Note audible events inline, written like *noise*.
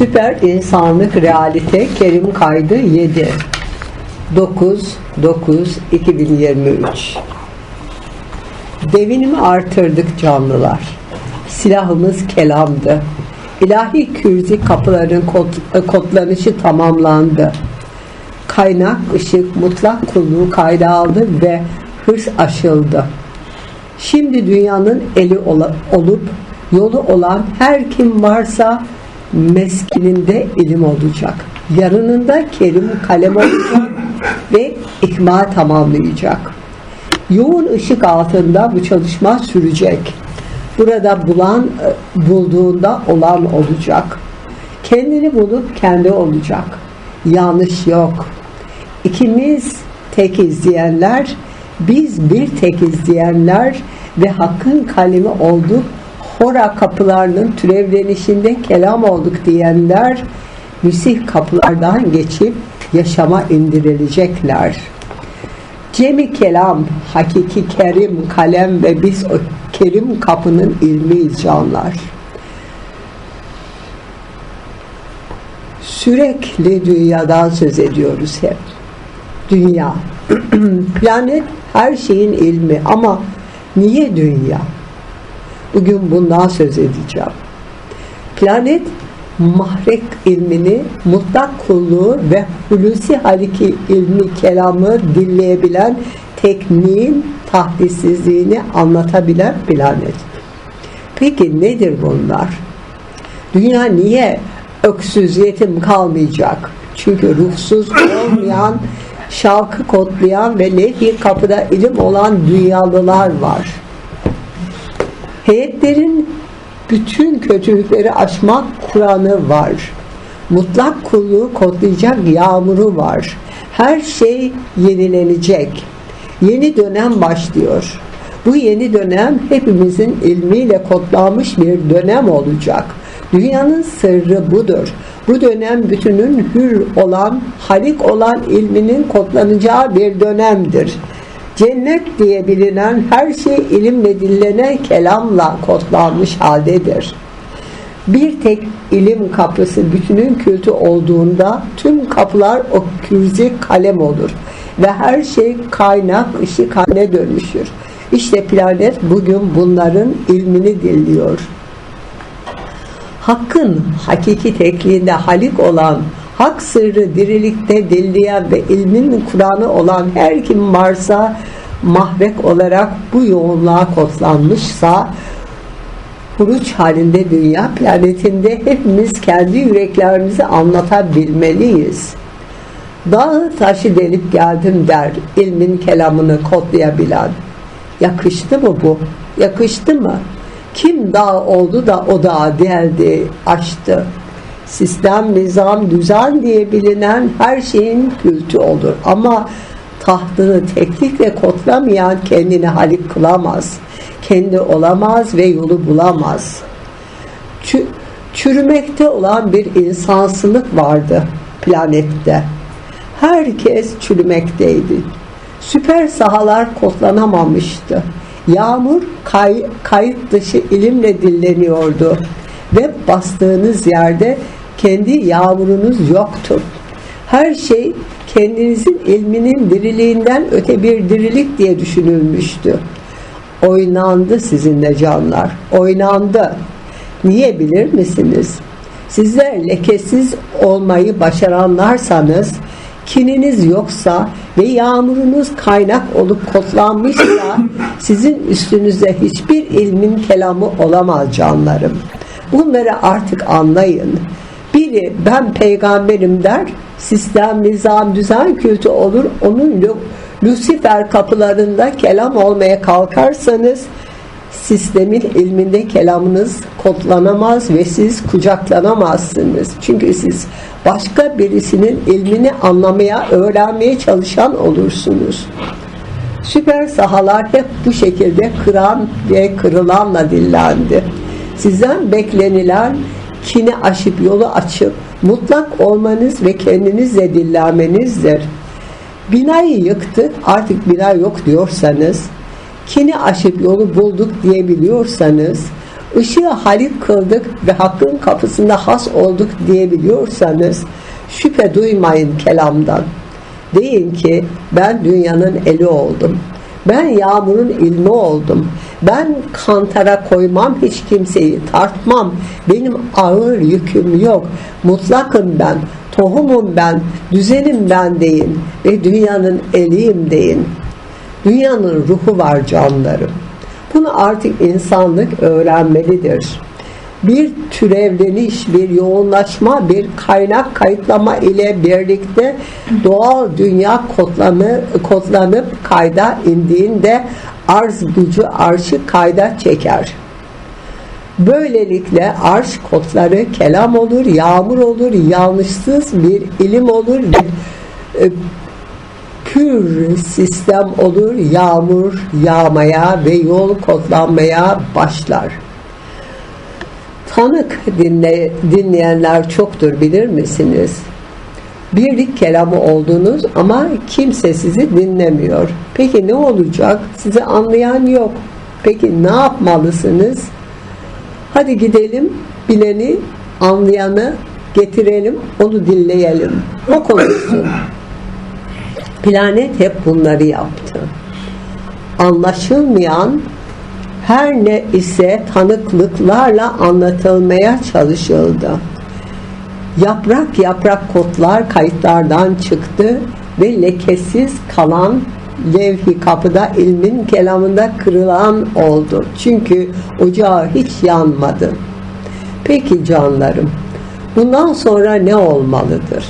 Süper İnsanlık Realite Kerim Kaydı 7 9 9 2023 Devinimi artırdık canlılar. Silahımız kelamdı. İlahi kürzi kapıların kod, kodlanışı tamamlandı. Kaynak, ışık, mutlak kulluğu kayda aldı ve hırs aşıldı. Şimdi dünyanın eli olup yolu olan her kim varsa meskininde ilim olacak. Yanında kerim kalem olacak *laughs* ve ikma tamamlayacak. Yoğun ışık altında bu çalışma sürecek. Burada bulan e, bulduğunda olan olacak. Kendini bulup kendi olacak. Yanlış yok. İkimiz tek izleyenler, biz bir tek izleyenler ve hakkın kalemi olduk. Hora kapılarının türevlenişinde kelam olduk diyenler, müsih kapılardan geçip yaşama indirilecekler. Cemi kelam, hakiki kerim, kalem ve biz o kerim kapının ilmiyiz canlar. Sürekli dünyadan söz ediyoruz hep. Dünya. *clears throat* Planet her şeyin ilmi ama niye dünya? Bugün bundan söz edeceğim. Planet mahrek ilmini, mutlak kulluğu ve hulusi haliki ilmi kelamı dinleyebilen tekniğin tahdissizliğini anlatabilen planet. Peki nedir bunlar? Dünya niye öksüz yetim kalmayacak? Çünkü ruhsuz olmayan, şalkı kodlayan ve lehir kapıda ilim olan dünyalılar var. Heyetlerin bütün kötülükleri aşmak Kur'an'ı var. Mutlak kulluğu kodlayacak yağmuru var. Her şey yenilenecek. Yeni dönem başlıyor. Bu yeni dönem hepimizin ilmiyle kodlanmış bir dönem olacak. Dünyanın sırrı budur. Bu dönem bütünün hür olan, halik olan ilminin kodlanacağı bir dönemdir. Cennet diye bilinen her şey ilimle dillenen kelamla kodlanmış haldedir. Bir tek ilim kapısı bütünün kültü olduğunda tüm kapılar o kürzi kalem olur ve her şey kaynak ışık haline dönüşür. İşte planet bugün bunların ilmini dilliyor. Hakkın hakiki tekliğinde halik olan, hak sırrı dirilikte dilleyen ve ilmin Kur'an'ı olan her kim varsa mahvek olarak bu yoğunluğa kodlanmışsa huruç halinde dünya planetinde hepimiz kendi yüreklerimizi anlatabilmeliyiz. Dağı taşı delip geldim der ilmin kelamını kodlayabilen. Yakıştı mı bu? Yakıştı mı? Kim dağ oldu da o dağı deldi, aştı. Sistem, nizam, düzen diye bilinen her şeyin kültü olur. Ama tahtını teklikle kodlamayan kendini halik kılamaz. Kendi olamaz ve yolu bulamaz. Çü çürümekte olan bir insansılık vardı planette. Herkes çürümekteydi. Süper sahalar kodlanamamıştı. Yağmur kay, kayıt dışı ilimle dilleniyordu ve bastığınız yerde kendi yağmurunuz yoktu. Her şey kendinizin ilminin diriliğinden öte bir dirilik diye düşünülmüştü. Oynandı sizinle canlar, oynandı. Niye bilir misiniz? Sizler lekesiz olmayı başaranlarsanız, kininiz yoksa ve yağmurunuz kaynak olup kodlanmışsa *coughs* sizin üstünüzde hiçbir ilmin kelamı olamaz canlarım. Bunları artık anlayın. Biri ben peygamberim der, sistem, nizam, düzen kültü olur. Onun Lucifer kapılarında kelam olmaya kalkarsanız sistemin ilminde kelamınız kodlanamaz ve siz kucaklanamazsınız. Çünkü siz başka birisinin ilmini anlamaya, öğrenmeye çalışan olursunuz. Süper sahalar hep bu şekilde kıran ve kırılanla dillendi. Sizden beklenilen kini aşıp yolu açıp mutlak olmanız ve kendinizle dillenmenizdir. Binayı yıktık artık bina yok diyorsanız kini aşıp yolu bulduk diyebiliyorsanız ışığı halik kıldık ve hakkın kapısında has olduk diyebiliyorsanız şüphe duymayın kelamdan. Deyin ki ben dünyanın eli oldum. Ben yağmurun ilmi oldum. Ben kantara koymam hiç kimseyi tartmam. Benim ağır yüküm yok. Mutlakım ben. Tohumum ben. Düzenim ben deyin. Ve dünyanın eliyim deyin. Dünyanın ruhu var canlarım. Bunu artık insanlık öğrenmelidir. Bir türevleniş, bir yoğunlaşma, bir kaynak kayıtlama ile birlikte doğal dünya kodlanı, kodlanıp kayda indiğinde arz gücü arşı kayda çeker. Böylelikle arş kodları kelam olur, yağmur olur, yanlışsız bir ilim olur, bir e, pür sistem olur, yağmur yağmaya ve yol kodlanmaya başlar. Tanık dinle, dinleyenler çoktur bilir misiniz? Birlik kelamı oldunuz ama kimse sizi dinlemiyor. Peki ne olacak? Sizi anlayan yok. Peki ne yapmalısınız? Hadi gidelim bileni, anlayanı getirelim, onu dinleyelim. O konuşsun. Planet hep bunları yaptı. Anlaşılmayan her ne ise tanıklıklarla anlatılmaya çalışıldı. Yaprak yaprak kodlar kayıtlardan çıktı ve lekesiz kalan levhi kapıda ilmin kelamında kırılan oldu. Çünkü ocağı hiç yanmadı. Peki canlarım, bundan sonra ne olmalıdır?